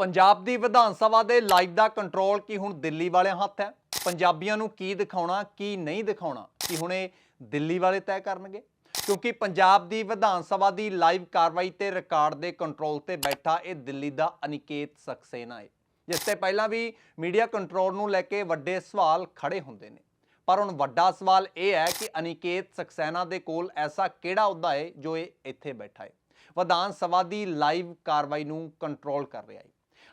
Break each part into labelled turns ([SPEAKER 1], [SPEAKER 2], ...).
[SPEAKER 1] ਪੰਜਾਬ ਦੀ ਵਿਧਾਨ ਸਭਾ ਦੇ ਲਾਈਵ ਦਾ ਕੰਟਰੋਲ ਕੀ ਹੁਣ ਦਿੱਲੀ ਵਾਲਿਆਂ ਹੱਥ ਹੈ? ਪੰਜਾਬੀਆਂ ਨੂੰ ਕੀ ਦਿਖਾਉਣਾ, ਕੀ ਨਹੀਂ ਦਿਖਾਉਣਾ, ਕੀ ਹੁਣ ਇਹ ਦਿੱਲੀ ਵਾਲੇ ਤੈਅ ਕਰਨਗੇ? ਕਿਉਂਕਿ ਪੰਜਾਬ ਦੀ ਵਿਧਾਨ ਸਭਾ ਦੀ ਲਾਈਵ ਕਾਰਵਾਈ ਤੇ ਰਿਕਾਰਡ ਦੇ ਕੰਟਰੋਲ ਤੇ ਬੈਠਾ ਇਹ ਦਿੱਲੀ ਦਾ ਅਨਿਕੇਤ ਸਕਸੇਨਾ ਹੈ ਜਿਸ ਤੇ ਪਹਿਲਾਂ ਵੀ ਮੀਡੀਆ ਕੰਟਰੋਲ ਨੂੰ ਲੈ ਕੇ ਵੱਡੇ ਸਵਾਲ ਖੜੇ ਹੁੰਦੇ ਨੇ। ਪਰ ਹੁਣ ਵੱਡਾ ਸਵਾਲ ਇਹ ਹੈ ਕਿ ਅਨਿਕੇਤ ਸਕਸੈਨਾ ਦੇ ਕੋਲ ਐਸਾ ਕਿਹੜਾ ਅਹੁਦਾ ਹੈ ਜੋ ਇਹ ਇੱਥੇ ਬੈਠਾ ਹੈ ਵਿਧਾਨ ਸਭਾ ਦੀ ਲਾਈਵ ਕਾਰਵਾਈ ਨੂੰ ਕੰਟਰੋਲ ਕਰ ਰਿਹਾ ਹੈ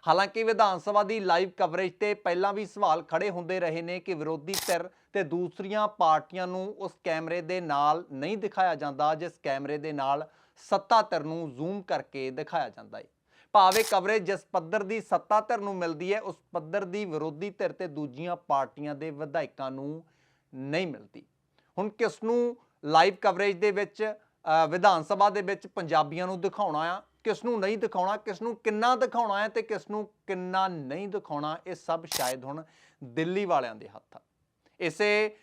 [SPEAKER 1] ਹਾਲਾਂਕਿ ਵਿਧਾਨ ਸਭਾ ਦੀ ਲਾਈਵ ਕਵਰੇਜ ਤੇ ਪਹਿਲਾਂ ਵੀ ਸਵਾਲ ਖੜੇ ਹੁੰਦੇ ਰਹੇ ਨੇ ਕਿ ਵਿਰੋਧੀ ਧਿਰ ਤੇ ਦੂਸਰੀਆਂ ਪਾਰਟੀਆਂ ਨੂੰ ਉਸ ਕੈਮਰੇ ਦੇ ਨਾਲ ਨਹੀਂ ਦਿਖਾਇਆ ਜਾਂਦਾ, ਜਿਸ ਕੈਮਰੇ ਦੇ ਨਾਲ ਸੱਤਾ ਧਿਰ ਨੂੰ ਜ਼ੂਮ ਕਰਕੇ ਦਿਖਾਇਆ ਜਾਂਦਾ ਹੈ। ਭਾਵੇਂ ਕਵਰੇਜ ਜਿਸ ਪੱਧਰ ਦੀ ਸੱਤਾ ਧਿਰ ਨੂੰ ਮਿਲਦੀ ਹੈ, ਉਸ ਪੱਧਰ ਦੀ ਵਿਰੋਧੀ ਧਿਰ ਤੇ ਦੂਜੀਆਂ ਪਾਰਟੀਆਂ ਦੇ ਵਿਧਾਇਕਾਂ ਨੂੰ ਨਹੀਂ ਮਿਲਦੀ। ਹੁਣ ਕਿਸ ਨੂੰ ਲਾਈਵ ਕਵਰੇਜ ਦੇ ਵਿੱਚ ਵਿਧਾਨ ਸਭਾ ਦੇ ਵਿੱਚ ਪੰਜਾਬੀਆਂ ਨੂੰ ਦਿਖਾਉਣਾ ਆ ਕਿਸ ਨੂੰ ਨਹੀਂ ਦਿਖਾਉਣਾ ਕਿਸ ਨੂੰ ਕਿੰਨਾ ਦਿਖਾਉਣਾ ਹੈ ਤੇ ਕਿਸ ਨੂੰ ਕਿੰਨਾ ਨਹੀਂ ਦਿਖਾਉਣਾ ਇਹ ਸਭ ਸ਼ਾਇਦ ਹੁਣ ਦਿੱਲੀ ਵਾਲਿਆਂ ਦੇ ਹੱਥ ਆ। ਇਸੇ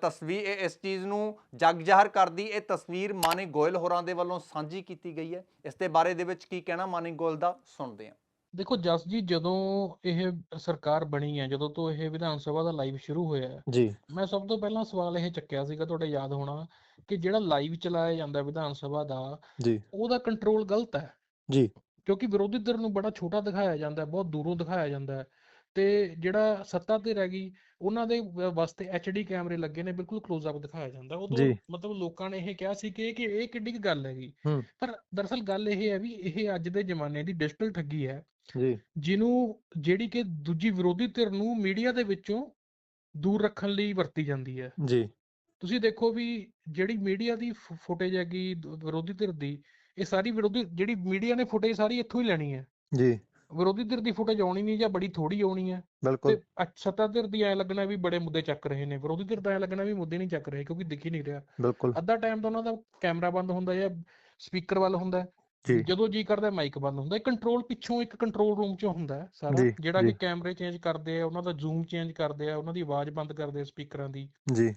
[SPEAKER 1] ਤਸਵੀਰ ਇਸ ਚੀਜ਼ ਨੂੰ ਜਗ ਜ਼ਾਹਰ ਕਰਦੀ ਇਹ ਤਸਵੀਰ ਮਾਨੀ ਗੋਇਲ ਹੋਰਾਂ ਦੇ ਵੱਲੋਂ ਸਾਂਝੀ ਕੀਤੀ ਗਈ ਹੈ। ਇਸ ਦੇ ਬਾਰੇ ਦੇ ਵਿੱਚ ਕੀ ਕਹਿਣਾ ਮਾਨੀ ਗੋਇਲ ਦਾ ਸੁਣਦੇ ਹਾਂ।
[SPEAKER 2] ਦੇਖੋ ਜਸ ਜੀ ਜਦੋਂ ਇਹ ਸਰਕਾਰ ਬਣੀ ਹੈ ਜਦੋਂ ਤੋਂ ਇਹ ਵਿਧਾਨ ਸਭਾ ਦਾ ਲਾਈਵ ਸ਼ੁਰੂ ਹੋਇਆ ਹੈ
[SPEAKER 3] ਜੀ।
[SPEAKER 2] ਮੈਂ ਸਭ ਤੋਂ ਪਹਿਲਾਂ ਸਵਾਲ ਇਹ ਚੱਕਿਆ ਸੀਗਾ ਤੁਹਾਡੇ ਯਾਦ ਹੋਣਾ ਕਿ ਜਿਹੜਾ ਲਾਈਵ ਚਲਾਇਆ ਜਾਂਦਾ ਵਿਧਾਨ ਸਭਾ ਦਾ
[SPEAKER 3] ਜੀ।
[SPEAKER 2] ਉਹਦਾ ਕੰਟਰੋਲ ਗਲਤ ਹੈ?
[SPEAKER 3] ਜੀ।
[SPEAKER 2] ਕਿਉਂਕਿ ਵਿਰੋਧੀ ਧਿਰ ਨੂੰ ਬੜਾ ਛੋਟਾ ਦਿਖਾਇਆ ਜਾਂਦਾ ਹੈ ਬਹੁਤ ਦੂਰੋਂ ਦਿਖਾਇਆ ਜਾਂਦਾ ਹੈ। ਤੇ ਜਿਹੜਾ ਸੱਤਾ ਧਿਰ ਹੈਗੀ ਉਹਨਾਂ ਦੇ ਵ- ਵਾਸਤੇ ਐਚਡੀ ਕੈਮਰੇ ਲੱਗੇ ਨੇ ਬਿਲਕੁਲ ক্লোਜ਼ ਅਪ ਦਿਖਾਇਆ ਜਾਂਦਾ। ਉਦੋਂ
[SPEAKER 3] ਜੀ।
[SPEAKER 2] ਮਤਲਬ ਲੋਕਾਂ ਨੇ ਇਹ ਕਿਹਾ ਸੀ ਕਿ ਕਿ ਇਹ ਕਿੱਡੀ ਕੁ ਗੱਲ ਹੈਗੀ।
[SPEAKER 3] ਹੂੰ।
[SPEAKER 2] ਪਰ ਦਰਅਸਲ ਗੱਲ ਇਹ ਹੈ ਵੀ ਇਹ ਅੱਜ ਦੇ ਜ਼ਮਾਨੇ ਦੀ ਡਿਜੀਟਲ ਠੱਗੀ ਹੈ।
[SPEAKER 3] ਜੀ।
[SPEAKER 2] ਜਿਹਨੂੰ ਜਿਹੜੀ ਕਿ ਦੂਜੀ ਵਿਰੋਧੀ ਧਿਰ ਨੂੰ ਮੀਡੀਆ ਦੇ ਵਿੱਚੋਂ ਦੂਰ ਰੱਖਣ ਲਈ ਵਰਤੀ ਜਾਂਦੀ ਹੈ।
[SPEAKER 3] ਜੀ।
[SPEAKER 2] ਤੁਸੀਂ ਦੇਖੋ ਵੀ ਜਿਹੜੀ ਮੀਡੀਆ ਦੀ ਫੁਟੇਜ ਹੈਗੀ ਦ- ਵਿਰੋਧੀ ਧਿਰ ਦੀ ਇਹ ਸਾਰੀ ਵਿਰੋਧੀ ਜਿਹੜੀ ਮੀਡੀਆ ਨੇ ਫੁਟੇਜ ਸਾਰੀ ਇੱਥੋਂ ਹੀ ਲੈਣੀ ਹੈ।
[SPEAKER 3] ਜੀ।
[SPEAKER 2] ਵਿਰੋਧੀ ਧਿਰ ਦੀ ਫੁਟੇਜ ਆਉਣੀ ਨਹੀਂ ਜਾਂ ਬੜੀ ਥੋੜੀ ਆਉਣੀ ਹੈ। ਤੇ
[SPEAKER 3] ਬਿਲਕੁਲ
[SPEAKER 2] ਸੱਤਾ ਧਿਰ ਦੀ ਐ ਲੱਗਣਾ ਵੀ ਬੜੇ ਮੁੱਦੇ ਚੱਕ ਰਹੇ ਨੇ। ਵਿਰੋਧੀ ਧਿਰ ਦਾ ਐ ਲੱਗਣਾ ਵੀ ਮੁੱਦੇ ਨਹੀਂ ਚੱਕ ਰਹੇ ਕਿਉਂਕਿ ਦਿਖ ਹੀ ਨਹੀਂ ਰਿਹਾ।
[SPEAKER 3] ਬਿਲਕੁਲ।
[SPEAKER 2] ਅੱਧਾ ਟਾਈਮ ਤਾਂ ਉਹਨਾਂ ਦਾ ਕੈਮਰਾ ਬੰਦ ਹੁੰਦਾ ਜਾਂ ਸਪੀਕਰ ਵੱਲ ਹੁੰਦਾ। ਜਦੋਂ ਜੀ ਕਰਦਾ ਮਾਈਕ ਬੰਦ ਹੁੰਦਾ। ਕੰਟਰੋਲ ਪਿੱਛੋਂ ਇੱਕ ਕੰਟਰੋਲ ਰੂਮ 'ਚ ਹੁੰਦਾ ਸਾਰਾ। ਜਿਹੜਾ ਕਿ। ਕੈਮਰੇ ਚੇਂਜ ਕਰਦੇ ਆ ਉਹਨਾਂ ਦਾ ਜ਼ੂਮ ਚੇਂਜ ਕਰਦੇ ਆ ਉਹਨਾਂ ਦੀ ਆਵਾਜ਼ ਬੰਦ ਕਰਦੇ ਆ ਸਪੀਕਰਾਂ ਦੀ।
[SPEAKER 3] ਜੀ।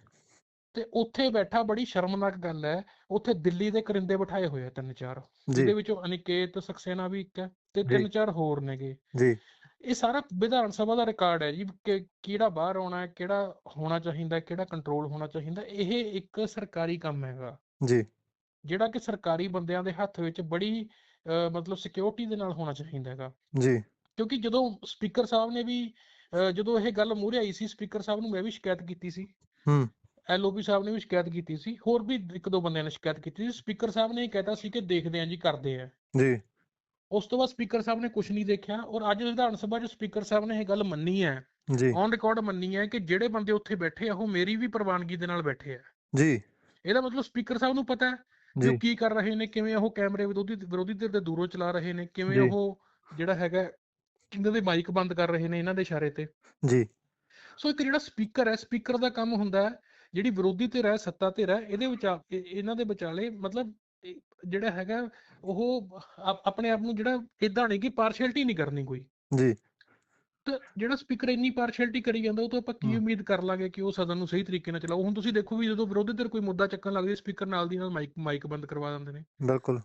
[SPEAKER 2] ਤੇ ਉੱਥੇ ਬੈਠਾ ਬੜੀ ਸ਼ਰਮਨਾਕ ਗੱਲ ਹੈ। ਉੱਥੇ ਦਿੱਲੀ ਦੇ ਕਰਿੰਦੇ ਬਿਠਾਏ ਹੋਏ ਆ ਤਿੰਨ ਚਾਰ। ਜਿਹਦੇ ਵਿੱਚੋਂ ਅਨਿਕੇਤ ਸਕਸੇਨਾ ਵੀ ਇੱਕ ਹੈ ਤੇ। ਤਿੰਨ ਚਾਰ ਹੋਰ ਨੇਗੇ।
[SPEAKER 3] ਜੀ।
[SPEAKER 2] ਇਹ ਸਾਰਾ ਵਿਧਾਨ ਸਭਾ ਦਾ ਰਿਕਾਰਡ ਹੈ ਜੀ ਕਿ ਕਿਹੜਾ ਬਾਹਰ ਆਉਣਾ ਹੈ ਕਿਹੜਾ ਹੋਣਾ ਚਾਹੀਦਾ ਹੈ, ਕਿਹੜਾ ਕੰਟਰੋਲ ਹੋਣਾ ਚਾਹੀਦਾ। ਇਹ ਇੱਕ ਸਰਕਾਰੀ ਕੰਮ ਹੈਗਾ।
[SPEAKER 3] ਜੀ।
[SPEAKER 2] ਜਿਹੜਾ ਕਿ ਸਰਕਾਰੀ ਬੰਦਿਆਂ ਦੇ ਹੱਥ ਵਿੱਚ ਬੜੀ ਮਤਲਬ ਸਿਕਿਉਰਿਟੀ ਦੇ ਨਾਲ ਹੋਣਾ ਚਾਹੀਦਾ ਹੈਗਾ।
[SPEAKER 3] ਜੀ।
[SPEAKER 2] ਕਿਉਂਕਿ ਜਦੋਂ ਸਪੀਕਰ ਸਾਹਿਬ ਨੇ ਵੀ ਜਦੋਂ ਇਹ ਗੱਲ ਮੂਹਰੇ ਆਈ ਸੀ ਸਪੀਕਰ ਸਾਹਿਬ ਨੂੰ ਮੈਂ ਵੀ ਸ਼ਿਕਾਇਤ ਕੀਤੀ ਸੀ।
[SPEAKER 3] ਹੂੰ।
[SPEAKER 2] ਐਲਓਪੀ ਸਾਹਿਬ ਨੇ ਵੀ ਸ਼ਿਕਾਇਤ ਕੀਤੀ ਸੀ। ਹੋਰ ਵੀ ਇੱਕ ਦੋ ਬੰਦਿਆਂ ਨੇ ਸ਼ਿਕਾਇਤ ਕੀਤੀ ਸੀ। ਸਪੀਕਰ ਸਾਹਿਬ ਨੇ ਇਹ ਕਹਿਤਾ ਸੀ ਕਿ ਦੇਖਦੇ ਆਂ ਜੀ ਕਰਦੇ ਆ
[SPEAKER 3] ਜੀ।
[SPEAKER 2] ਉਸ ਤੋਂ ਬਾਅਦ ਸਪੀਕਰ ਸਾਹਿਬ ਨੇ ਕੁਝ ਨਹੀਂ ਦੇਖਿਆ ਔਰ ਅੱਜ ਵਿਧਾਨ ਸਭਾ 'ਚ ਸਪੀਕਰ ਸਾਹਿਬ ਨੇ ਇਹ ਗੱਲ ਮੰਨੀ ਹੈ।
[SPEAKER 3] ਜੀ।
[SPEAKER 2] ਔਨ ਰਿਕਾਰਡ ਮੰਨੀ ਹੈ ਕਿ ਜਿਹੜੇ ਬੰਦੇ ਉੱਥੇ ਬੈਠੇ ਆ ਉਹ ਮੇਰੀ ਵੀ ਪ੍ਰਵਾਨਗੀ ਦੇ ਨਾਲ ਬੈਠੇ ਆ।
[SPEAKER 3] ਜੀ।
[SPEAKER 2] ਇਹਦਾ ਮਤਲਬ ਸਪੀਕਰ ਸਾਹਿਬ ਨੂੰ ਪਤਾ ਹੈ
[SPEAKER 3] ਜੀ।
[SPEAKER 2] ਕੀ ਕਰ ਰਹੇ ਨੇ ਕਿਵੇਂ ਉਹ ਕੈਮਰੇ ਵਿਰੋਧੀ ਵਿਰੋਧੀ ਧਿਰ ਦੇ ਦੂਰੋਂ ਚਲਾ ਰਹੇ ਨੇ ਕਿਵੇਂ। ਉਹ ਜਿਹੜਾ ਹੈਗਾ ਇਹਨਾਂ ਦੇ ਮਾਈਕ ਬੰਦ ਕਰ ਰਹੇ ਨੇ ਇਹਨਾਂ ਦੇ ਇਸ਼ਾਰੇ ਤੇ।
[SPEAKER 3] ਜੀ।
[SPEAKER 2] ਸੋ ਇੱਕ ਜਿਹੜਾ ਸਪੀਕਰ ਹੈ ਸਪੀਕਰ ਦਾ ਕੰਮ ਹੁੰਦਾ ਹੈ ਜਿਹੜੀ ਵਿਰੋਧੀ ਧਿਰ ਹੈ ਸੱਤਾ ਧਿਰ ਹੈ ਇਹਦੇ ਵਿੱਚ ਇਹਨਾਂ ਦੇ ਵਿਚਾਲੇ ਮਤਲਬ ਜਿਹੜਾ ਹੈਗਾ ਉਹ ਆਪ- ਆਪਣੇ ਆਪ ਨੂੰ ਜਿਹੜਾ ਇਦਾਂ ਨਹੀਂ ਕਿ ਪਾਰਸ਼ੈਲਿਟੀ ਨਹੀਂ ਕਰਨੀ ਕੋਈ।
[SPEAKER 3] ਜੀ।
[SPEAKER 2] ਤੇ ਜਿਹੜਾ ਸਪੀਕਰ ਇੰਨੀ ਪਾਰਸ਼ੈਲਿਟੀ ਕਰੀ ਜਾਂਦਾ ਉਹ ਤੋਂ ਆਪਾਂ ਕੀ। ਉਮੀਦ ਕਰ ਲਾਂਗੇ ਕਿ ਉਹ ਸਦਨ ਨੂੰ ਸਹੀ ਤਰੀਕੇ ਨਾਲ ਚਲਾਓ ਹੁਣ ਤੁਸੀਂ ਦੇਖੋ ਵੀ ਜਦੋਂ ਵਿਰੋਧੀ ਧਿਰ ਕੋਈ ਮੁੱਦਾ ਚੱਕਣ ਲੱਗਦੀ ਸਪੀਕਰ ਨਾਲ ਦੀ ਨਾਲ ਮਾਈਕ ਮਾਈਕ ਬੰਦ ਕਰਵਾ ਦਿੰਦੇ ਨੇ।
[SPEAKER 3] ਬਿਲਕੁਲ।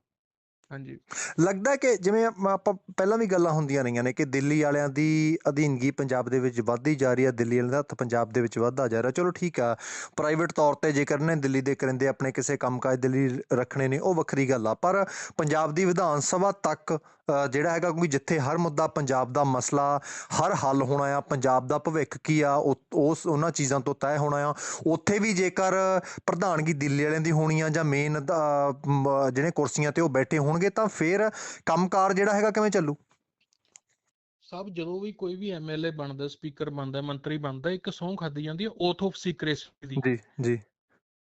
[SPEAKER 2] ਹਾਂਜੀ।
[SPEAKER 3] ਲੱਗਦਾ ਕਿ ਜਿਵੇਂ ਆਪਾਂ ਪਹਿਲਾਂ ਵੀ ਗੱਲਾਂ ਹੁੰਦੀਆਂ ਰਹੀਆਂ ਨੇ ਕਿ ਦਿੱਲੀ ਵਾਲਿਆਂ ਦੀ ਅਧੀਨਗੀ ਪੰਜਾਬ ਦੇ ਵਿੱਚ ਵੱਧਦੀ ਜਾ ਰਹੀ ਹੈ, ਦਿੱਲੀ ਵਾਲਿਆਂ ਦਾ ਹੱਥ ਪੰਜਾਬ ਦੇ ਵਿੱਚ ਵੱਧਦਾ ਜਾ ਰਿਹਾ। ਚਲੋ ਠੀਕ ਆ ਪ੍ਰਾਈਵੇਟ ਤੌਰ ਤੇ ਜੇਕਰ ਨੇ ਦਿੱਲੀ ਦੇ ਕਰਿੰਦੇ ਆਪਣੇ ਕਿਸੇ ਕੰਮਕਾਜ ਦਿੱਲੀ ਰੱਖਣੇ ਨੇ, ਉਹ ਵੱਖਰੀ ਗੱਲ ਆ। ਪਰ ਪੰਜਾਬ ਦੀ ਵਿਧਾਨ ਸਭਾ ਤੱਕ ਜਿਹੜਾ ਹੈਗਾ ਕਿਉਂਕਿ ਜਿੱਥੇ ਹਰ ਮੁੱਦਾ ਪੰਜਾਬ ਦਾ ਮਸਲਾ ਹਰ ਹੱਲ ਹੋਣਾ ਆ ਪੰਜਾਬ ਦਾ ਭਵਿੱਖ ਕੀ ਆ ਉਸ ਉਹਨਾਂ ਚੀਜ਼ਾਂ ਤੋਂ ਤੈਅ ਹੋਣਾ ਆ। ਉੱਥੇ ਵੀ ਜੇਕਰ ਪ੍ਰਧਾਨਗੀ ਦਿੱਲੀ ਵਾਲਿਆਂ ਦੀ ਹੋਣੀ ਆ ਜਾਂ ਮੇਨ ਜਿਹੜੇ ਕੁਰਸੀਆਂ ਤੇ ਉਹ ਬੈਠੇ ਹੋਣਗੇ ਤਾਂ ਫਿਰ ਕੰਮਕਾਰ ਜਿਹੜਾ ਹੈਗਾ ਕਿਵੇਂ ਚੱਲੂ?
[SPEAKER 2] ਸਭ ਜਦੋਂ ਵੀ ਕੋਈ ਵੀ ਐਮਐਲਏ ਬਣਦਾ ਸਪੀਕਰ ਬਣਦਾ ਮੰਤਰੀ ਬਣਦਾ ਇੱਕ ਸਹੁੰ ਖਾਦੀ ਜਾਂਦੀ ਹੈ ਓਥ ਆਫ ਸੀਕ੍ਰੇਸੀ ਦੀ।
[SPEAKER 3] ਜੀ ਜੀ।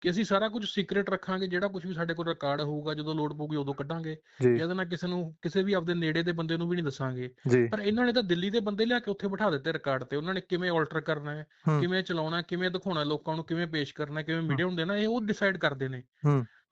[SPEAKER 2] ਕਿ ਅਸੀਂ ਸਾਰਾ ਕੁਝ ਸੀਕ੍ਰੇਟ ਰੱਖਾਂਗੇ ਜਿਹੜਾ ਕੁਝ ਵੀ ਸਾਡੇ ਕੋਲ ਰਿਕਾਰਡ ਹੋਊਗਾ ਜਦੋਂ ਲੋੜ ਪਊਗੀ ਉਦੋਂ ਕੱਢਾਂਗੇ ਇਹਦੇ ਨਾਲ ਕਿਸੇ ਨੂੰ ਕਿਸੇ ਵੀ ਆਪਦੇ ਨੇੜੇ ਦੇ ਬੰਦੇ ਨੂੰ ਵੀ ਨਹੀਂ ਦੱਸਾਂਗੇ। ਪਰ ਇਹਨਾਂ ਨੇ ਤਾਂ ਦਿੱਲੀ ਦੇ ਬੰਦੇ ਲਿਆ ਕੇ ਉੱਥੇ ਬਿਠਾ ਦਿੱਤੇ ਰਿਕਾਰਡ ਤੇ। ਉਹਨਾਂ ਨੇ ਕਿਵੇਂ ਆਲਟਰ ਕਰਨਾ ਹੈ। ਕਿਵੇਂ ਚਲਾਉਣਾ ਕਿਵੇਂ ਦਿਖਾਉਣਾ ਲੋਕਾਂ ਨੂੰ ਕਿਵੇਂ ਪੇਸ਼ ਕਰਨਾ ਕਿਵੇਂ ਮੀਡੀਆ ਨੂੰ ਦੇਣਾ ਇਹ ਉਹ ਡਿਸਾਈਡ ਕਰਦੇ ਨੇ।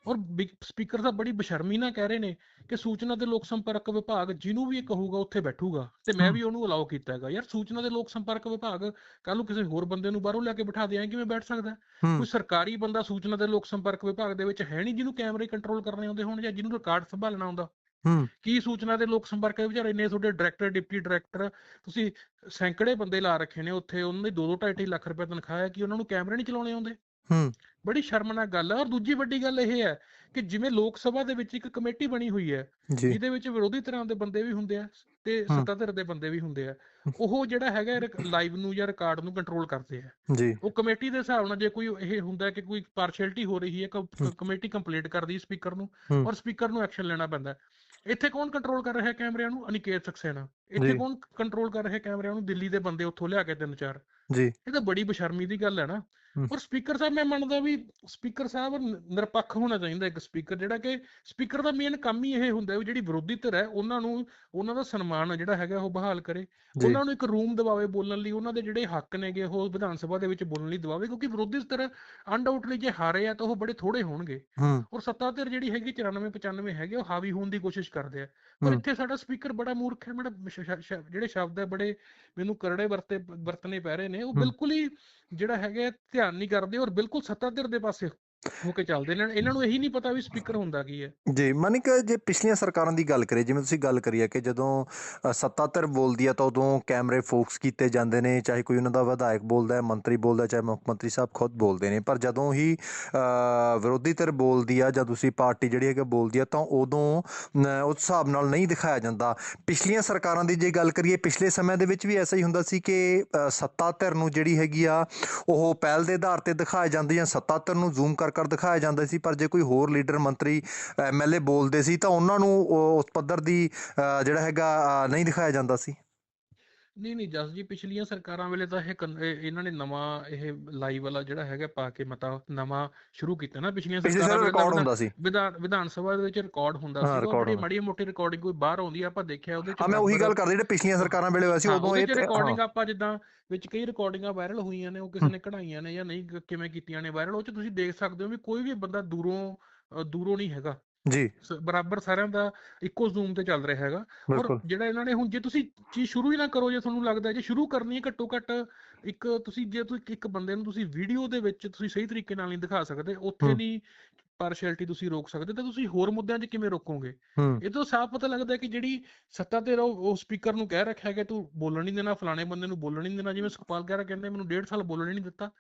[SPEAKER 2] ਔਰ ਸਪੀਕਰ ਤਾਂ ਬੜੀ ਬੇਸ਼ਰਮੀ ਨਾਲ ਕਹਿ ਰਹੇ ਨੇ ਕਿ ਸੂਚਨਾ ਤੇ ਲੋਕ ਸੰਪਰਕ ਵਿਭਾਗ ਜਿਹਨੂੰ ਵੀ ਇਹ ਕਹੂਗਾ ਉੱਥੇ ਬੈਠੂਗਾ ਤੇ ਮੈਂ। ਵੀ ਉਹਨੂੰ ਅਲਾਉ ਕੀਤਾ ਹੈਗਾ। ਯਾਰ ਸੂਚਨਾ ਤੇ ਲੋਕ ਸੰਪਰਕ ਵਿਭਾਗ ਕੱਲ ਨੂੰ ਕਿਸੇ ਹੋਰ ਬੰਦੇ ਨੂੰ ਬਾਹਰੋਂ ਲਿਆ ਕੇ ਬਿਠਾ ਦਿਆਂ ਕਿਵੇਂ ਬੈਠ ਸਕਦਾ? ਕੋਈ ਸਰਕਾਰੀ ਬੰਦਾ ਸੂਚਨਾ ਤੇ ਲੋਕ ਸੰਪਰਕ ਵਿਭਾਗ ਦੇ ਵਿੱਚ ਹੈ ਨਹੀਂ ਜਿਹਨੂੰ ਕੈਮਰੇ ਕੰਟਰੋਲ ਕਰਨੇ ਆਉਂਦੇ ਹੋਣ ਜਾਂ ਜਿਹਨੂੰ ਰਿਕਾਰਡ ਸੰਭਾਲਣਾ ਆਉਂਦਾ?
[SPEAKER 3] ਹੂੰ
[SPEAKER 2] ਕੀ ਸੂਚਨਾ ਦੇ ਲੋਕ ਸੰਪਰਕ ਦੇ ਵਿਚਾਰੇ ਇੰਨੇ ਤੁਹਾਡੇ ਡਾਇਰੈਕਟਰ ਡਿਪਟੀ ਡਾਇਰੈਕਟਰ ਤੁਸੀਂ ਸੈਂਕੜੇ ਬੰਦੇ ਲਾ ਰੱਖੇ ਨੇ ਉੱਥੇ ਉਹਨਾਂ ਦੀ 2-2 2.5 ਲੱਖ ਰੁਪਏ ਤਨਖਾਹ ਹੈ ਕਿ ਉਹਨਾਂ ਨੂੰ ਕੈਮਰੇ ਨਹੀਂ ਚਲਾਉਣੇ ਆਉਂਦੇ?
[SPEAKER 3] ਹੂੰ
[SPEAKER 2] ਬੜੀ ਸ਼ਰਮਨਾਕ ਗੱਲ ਹੈ ਔਰ ਦੂਜੀ ਵੱਡੀ ਗੱਲ ਇਹ ਹੈ ਕਿ ਜਿਵੇਂ ਲੋਕ ਸਭਾ ਦੇ ਵਿੱਚ ਇੱਕ ਕਮੇਟੀ ਬਣੀ ਹੋਈ ਹੈ ਜਿਹਦੇ ਵਿੱਚ ਵਿਰੋਧੀ ਧਿਰਾਂ ਦੇ ਬੰਦੇ ਵੀ ਹੁੰਦੇ ਆ ਤੇ
[SPEAKER 3] ਹਮ।
[SPEAKER 2] ਸੱਤਾ ਧਿਰ ਦੇ ਬੰਦੇ ਵੀ ਹੁੰਦੇ ਆ ਉਹ ਜਿਹੜਾ ਹੈਗਾ ਲਾਈਵ ਨੂੰ ਜਾਂ ਰਿਕਾਰਡ ਨੂੰ ਕੰਟਰੋਲ ਕਰਦੇ ਆ
[SPEAKER 3] ਜੀ
[SPEAKER 2] ਉਹ ਕਮੇਟੀ ਦੇ ਹਿਸਾਬ ਨਾਲ ਜੇ ਕੋਈ ਇਹ ਹੁੰਦਾ ਕਿ ਕੋਈ ਪਾਰਸ਼ੈਲਿਟੀ ਹੋ ਰਹੀ ਹੈ। ਕਮੇਟੀ ਕੰਪਲੀਟ ਕਰਦੀ ਸਪੀਕਰ ਨੂੰ। ਔਰ ਸਪੀਕਰ ਨੂੰ ਐਕਸ਼ਨ ਲੈਣਾ ਪੈਂਦਾ। ਇੱਥੇ ਕੌਣ ਕੰਟਰੋਲ ਕਰ ਰਿਹਾ ਹੈ ਕੈਮਰਿਆਂ ਨੂੰ ਅਨਿਕੇਤ ਸਕਸੇਨਾ ਇੱਥੇ। ਕੌਣ ਕੰਟਰੋਲ ਕਰ ਰਿਹਾ ਹੈ ਕੈਮਰਿਆਂ ਨੂੰ ਦਿੱਲੀ ਦੇ ਬੰਦੇ ਉੱਥੋਂ ਲਿਆ ਕੇ ਤਿੰਨ ਚਾਰ
[SPEAKER 3] ਜੀ
[SPEAKER 2] ਇਹ ਤਾਂ ਬੜੀ ਬੇਸ਼ਰਮੀ ਦੀ ਗੱਲ ਹੈ ਨਾ। ਔਰ ਸਪੀਕਰ ਸਾਹਿਬ ਮੈਂ ਮੰਨਦਾ ਵੀ ਸਪੀਕਰ ਸਾਹਿਬ ਨਿਰਪੱਖ ਹੋਣਾ ਚਾਹੀਦਾ ਇੱਕ ਸਪੀਕਰ ਜਿਹੜਾ ਕਿ ਸਪੀਕਰ ਦਾ ਮੇਨ ਕੰਮ ਹੀ ਇਹ ਹੁੰਦਾ ਵੀ ਜਿਹੜੀ ਵਿਰੋਧੀ ਧਿਰ ਹੈ ਉਹਨਾਂ ਨੂੰ ਉਹਨਾਂ ਦਾ ਸਨਮਾਨ ਜਿਹੜਾ ਹੈਗਾ ਉਹ ਬਹਾਲ ਕਰੇ। ਉਹਨਾਂ ਨੂੰ ਇੱਕ ਰੂਮ ਦਿਵਾਵੇ ਬੋਲਣ ਲਈ ਉਹਨਾਂ ਦੇ ਜਿਹੜੇ ਹੱਕ ਨੇਗੇ ਉਹ ਵਿਧਾਨ ਸਭਾ ਦੇ ਵਿੱਚ ਬੋਲਣ ਲਈ ਦਿਵਾਵੇ ਕਿਉਂਕਿ ਵਿਰੋਧੀ ਧਿਰ ਅਨਡਾਊਟਲੀ ਜੇ ਹਾਰੇ ਆ ਤਾਂ ਉਹ ਬੜੇ ਥੋੜੇ ਹੋਣਗੇ। ਔਰ ਸੱਤਾ ਧਿਰ ਜਿਹੜੀ ਹੈਗੀ 94 95 ਹੈਗੇ ਉਹ ਹਾਵੀ ਹੋਣ ਦੀ ਕੋਸ਼ਿਸ਼ ਕਰਦੇ ਆ। ਪਰ। ਇੱਥੇ ਸਾਡਾ ਸਪੀਕਰ ਬੜਾ ਮੂਰਖ ਹੈ ਸ਼- ਜਿਹੜੇ ਸ਼ਬਦ ਹੈ ਬੜੇ ਮੈਨੂੰ ਕਰੜੇ ਵਰਤੇ ਵਰਤਨੇ ਪੈ ਰਹੇ ਨੇ। ਉਹ। ਬਿਲਕੁਲ ਹੀ ਜਿਹੜਾ ਹੈਗਾ ਧਿਆਨ ਨਹੀਂ ਕਰਦੇ ਔਰ ਬਿਲਕੁਲ ਸੱਤਾ ਧਿਰ ਦੇ ਪਾਸੇ ਹੋ ਕੇ ਚੱਲਦੇ ਨੇ। ਇਹਨਾਂ ਨੂੰ ਇਹੀ ਨਹੀਂ ਪਤਾ ਵੀ ਸਪੀਕਰ ਹੁੰਦਾ ਕੀ ਹੈ।
[SPEAKER 3] ਜੀ ਮਾਨਿਕ ਜੇ ਪਿਛਲੀਆਂ ਸਰਕਾਰਾਂ ਦੀ ਗੱਲ ਕਰੀਏ, ਜਿਵੇਂ ਤੁਸੀਂ ਗੱਲ ਕਰੀ ਹੈ ਕਿ ਜਦੋਂ ਸੱਤਾ ਧਿਰ ਬੋਲਦੀ ਹੈ ਤਾਂ ਉਦੋਂ ਕੈਮਰੇ ਫੋਕਸ ਕੀਤੇ ਜਾਂਦੇ ਨੇ, ਚਾਹੇ ਕੋਈ ਉਹਨਾਂ ਦਾ ਵਿਧਾਇਕ ਬੋਲਦਾ ਹੈ, ਮੰਤਰੀ ਬੋਲਦਾ ਚਾਹੇ ਮੁੱਖ ਮੰਤਰੀ ਸਾਹਿਬ ਖੁਦ ਬੋਲਦੇ ਨੇ। ਪਰ ਜਦੋਂ ਹੀ ਵਿਰੋਧੀ ਧਿਰ ਬੋਲਦੀ ਆ ਜਾਂ ਦੂਸਰੀ ਪਾਰਟੀ ਜਿਹੜੀ ਹੈਗਾ ਬੋਲਦੀ ਆ, ਤਾਂ ਉਦੋਂ ਉਸ ਹਿਸਾਬ ਨਾਲ ਨਹੀਂ ਦਿਖਾਇਆ ਜਾਂਦਾ। ਪਿਛਲੀਆਂ ਸਰਕਾਰਾਂ ਦੀ ਜੇ ਗੱਲ ਕਰੀਏ, ਪਿਛਲੇ ਸਮੇਂ ਦੇ ਵਿੱਚ ਵੀ ਐਸਾ ਹੀ ਹੁੰਦਾ ਸੀ ਕਿ ਸੱਤਾ ਧਿਰ ਨੂੰ ਜਿਹੜੀ ਹੈਗੀ ਆ, ਉਹ ਪਹਿਲ ਦੇ ਆਧਾਰ ਤੇ ਦਿਖਾਇਆ ਜਾਂਦੇ ਜਾਂ ਸੱਤਾ ਧਿਰ ਨੂੰ ਜ਼ੂਮ ਕਰ ਕਰ ਦਿਖਾਇਆ ਜਾਂਦਾ ਸੀ, ਪਰ ਜੇ ਕੋਈ ਹੋਰ ਲੀਡਰ ਮੰਤਰੀ ਐਮਐਲਏ ਬੋਲਦੇ ਸੀ ਤਾਂ ਉਹਨਾਂ ਨੂੰ ਉਸ ਪੱਧਰ ਦੀ ਜਿਹੜਾ ਹੈਗਾ ਨਹੀਂ ਦਿਖਾਇਆ ਜਾਂਦਾ ਸੀ।
[SPEAKER 2] ਨਹੀਂ ਨਹੀਂ ਜਸ ਜੀ ਪਿਛਲੀਆਂ ਸਰਕਾਰਾਂ ਵੇਲੇ ਤਾਂ ਇਹ ਇਹਨਾਂ ਨੇ ਨਵਾਂ ਇਹ ਲਾਈਵ ਵਾਲਾ ਜਿਹੜਾ ਹੈਗਾ ਪਾ ਕੇ ਮਤਾ ਨਵਾਂ ਸ਼ੁਰੂ ਕੀਤਾ ਨਾ ਪਿਛਲੀਆਂ
[SPEAKER 3] ਪਿਛਲੇ
[SPEAKER 2] ਸਰਕਾਰਾਂ ਵੇਲੇ ਵਿਧਾਨ-
[SPEAKER 3] ਹੁੰਦਾ ਸੀ।
[SPEAKER 2] ਵਿਧਾਨ ਸਭਾ ਦੇ ਵਿੱਚ ਰਿਕਾਰਡ ਹੁੰਦਾ ਸੀ। ਉਹ ਬੜੀ। ਮਾੜੀ ਮੋਟੀ ਰਿਕਾਰਡਿੰਗ ਕੋਈ ਬਾਹਰ ਆਉਂਦੀ ਆ ਆਪਾਂ ਦੇਖਿਆ ਉਹਦੇ ਚ
[SPEAKER 3] ਮੈਂ ਉਹੀ ਗੱਲ ਕਰਦਾ ਜਿਹੜੇ ਪਿਛਲੀਆਂ ਸਰਕਾਰਾਂ ਵੇਲੇ ਹੋਇਆ ਸੀ ਉਦੋਂ ਇਹ
[SPEAKER 2] ਰਿਕਾਰਡਿੰਗ ਆਪਾਂ ਜਿੱਦਾਂ ਵਿੱਚ ਕਈ ਰਿਕਾਰਡਿੰਗਾਂ ਵਾਇਰਲ ਹੋਈਆਂ ਨੇ ਉਹ ਕਿਸੇ ਨੇ ਕਢਾਈਆਂ ਨੇ ਜਾਂ ਨਹੀਂ ਕਿਵੇਂ ਕੀਤੀਆਂ ਨੇ ਵਾਇਰਲ ਉਹ ਚ ਤੁਸੀਂ ਦੇਖ ਸਕਦੇ ਹੋ ਵੀ ਕੋਈ ਵੀ ਬੰਦਾ ਦੂਰੋਂ ਦੂਰੋਂ ਨਹੀਂ ਹੈਗਾ।
[SPEAKER 3] ਜੀ।
[SPEAKER 2] ਬਰਾਬਰ ਸਾਰਿਆਂ ਦਾ ਇੱਕੋ ਜ਼ੂਮ ਤੇ ਚੱਲ ਰਿਹਾ ਹੈਗਾ। ਔਰ ਜਿਹੜਾ ਇਹਨਾਂ ਨੇ ਹੁਣ ਜੇ ਤੁਸੀਂ ਚੀਜ਼ ਸ਼ੁਰੂ ਹੀ ਨਾ ਕਰੋ ਜੇ ਤੁਹਾਨੂੰ ਲੱਗਦਾ ਜੇ ਸ਼ੁਰੂ ਕਰਨੀ ਹੈ ਘੱਟੋ ਘੱਟ ਇੱਕ ਤੁਸੀਂ ਜੇ ਤੁਸੀਂ ਇੱਕ ਬੰਦੇ ਨੂੰ ਤੁਸੀਂ ਵੀਡੀਓ ਦੇ ਵਿੱਚ ਤੁਸੀਂ ਸਹੀ ਤਰੀਕੇ ਨਾਲ ਨਹੀਂ ਦਿਖਾ ਸਕਦੇ ਉੱਥੇ। ਨਹੀਂ ਪਾਰਸ਼ੈਲਿਟੀ ਤੁਸੀਂ ਰੋਕ ਸਕਦੇ ਤਾਂ ਤੁਸੀਂ ਹੋਰ ਮੁੱਦਿਆਂ 'ਚ ਕਿਵੇਂ ਰੋਕੋਗੇ? ਇਹ ਤੋਂ ਸਾਫ਼ ਪਤਾ ਲੱਗਦਾ ਹੈ ਕਿ ਜਿਹੜੀ ਸੱਤਾ ਤੇ ਉਹ ਉਹ ਸਪੀਕਰ ਨੂੰ ਕਹਿ ਰੱਖਿਆ ਕਿ ਤੂੰ ਬੋਲਣ ਨਹੀਂ ਦੇਣਾ ਫਲਾਣੇ ਬੰਦੇ ਨੂੰ ਬੋਲਣ ਨਹੀਂ ਦੇਣਾ ਜਿਵੇਂ ਸੁਖਪਾਲ ਖਹਿਰਾ ਕਹਿੰਦੇ ਮੈਨੂੰ ਡੇਢ ਸਾਲ ਬੋਲਣ ਨਹੀਂ ਦਿੱਤਾ।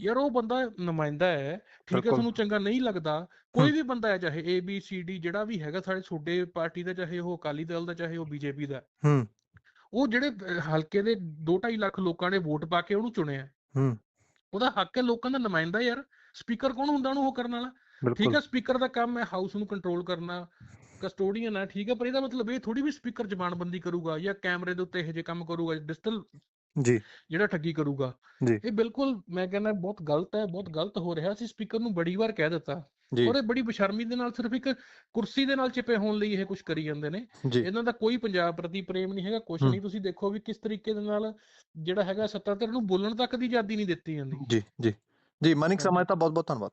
[SPEAKER 2] ਯਾਰ ਉਹ ਬੰਦਾ ਨੁਮਾਇੰਦਾ ਹੈ ਠੀਕ ਹੈ। ਤੁਹਾਨੂੰ ਚੰਗਾ ਨਹੀਂ ਲੱਗਦਾ ਕੋਈ ਵੀ ਬੰਦਾ ਹੈ ਚਾਹੇ ਏ ਬੀ ਸੀ ਡੀ ਜਿਹੜਾ ਵੀ ਹੈਗਾ ਸਾਡੇ ਛੋਡੇ ਪਾਰਟੀ ਦਾ ਚਾਹੇ ਉਹ ਅਕਾਲੀ ਦਲ ਦਾ ਚਾਹੇ ਉਹ ਬੀਜੇਪੀ ਦਾ। ਉਹ ਜਿਹੜੇ ਹਲਕੇ ਦੇ 2.5 ਲੱਖ ਲੋਕਾਂ ਨੇ ਵੋਟ ਪਾ ਕੇ ਉਹਨੂੰ ਚੁਣਿਆ।
[SPEAKER 3] ਹੂੰ।
[SPEAKER 2] ਉਹਦਾ ਹੱਕ ਹੈ ਲੋਕਾਂ ਦਾ ਨੁਮਾਇੰਦਾ ਯਾਰ ਸਪੀਕਰ ਕੌਣ ਹੁੰਦਾ ਉਹਨੂੰ ਉਹ ਕਰਨ ਵਾਲਾ? ਠੀਕ ਹੈ ਸਪੀਕਰ ਦਾ ਕੰਮ ਹੈ ਹਾਊਸ ਨੂੰ ਕੰਟਰੋਲ ਕਰਨਾ ਕਸਟੋਡੀਅਨ ਹੈ ਠੀਕ ਹੈ ਪਰ ਇਹਦਾ ਮਤਲਬ ਇਹ ਥੋੜੀ ਵੀ ਸਪੀਕਰ ਜ਼ਬਾਨਬੰਦੀ ਕਰੂਗਾ ਜਾਂ ਕੈਮਰੇ ਦੇ ਉੱਤੇ ਇਹੋ ਜਿਹੇ ਕੰਮ ਕਰੂਗਾ ਡਿਜੀਟਲ
[SPEAKER 3] ਜੀ।
[SPEAKER 2] ਜਿਹੜਾ ਠੱਗੀ ਕਰੂਗਾ।
[SPEAKER 3] ਜੀ।
[SPEAKER 2] ਇਹ ਬਿਲਕੁਲ ਮੈਂ ਕਹਿੰਦਾ ਬਹੁਤ ਗਲਤ ਹੈ ਬਹੁਤ ਗਲਤ ਹੋ ਰਿਹਾ ਸੀ ਸਪੀਕਰ ਨੂੰ ਬੜੀ ਵਾਰ ਕਹਿ ਦਿੱਤਾ।
[SPEAKER 3] ਜੀ।
[SPEAKER 2] ਔਰ ਇਹ ਬੜੀ ਬੇਸ਼ਰਮੀ ਦੇ ਨਾਲ ਸਿਰਫ ਇੱਕ ਕੁਰਸੀ ਦੇ ਨਾਲ ਚਿਪੇ ਹੋਣ ਲਈ ਇਹ ਕੁਝ ਕਰੀ ਜਾਂਦੇ ਨੇ।
[SPEAKER 3] ਜੀ।
[SPEAKER 2] ਇਹਨਾਂ ਦਾ ਕੋਈ ਪੰਜਾਬ ਪ੍ਰਤੀ ਪ੍ਰੇਮ ਨਹੀਂ ਹੈਗਾ ਕੁਝ। ਨਹੀਂ। ਤੁਸੀਂ ਦੇਖੋ ਵੀ ਕਿਸ ਤਰੀਕੇ ਦੇ ਨਾਲ ਜਿਹੜਾ ਹੈਗਾ ਸੱਤਾਧਰ ਨੂੰ ਬੋਲਣ ਤੱਕ ਦੀ ਆਜ਼ਾਦੀ ਨਹੀਂ ਦਿੱਤੀ ਜਾਂਦੀ।
[SPEAKER 3] ਜੀ ਜੀ। ਜੀ ਮਾਨਿਕ। ਸਮਾਂ ਤਾਂ ਬਹੁਤ ਬਹੁਤ ਧੰਨਵਾਦ।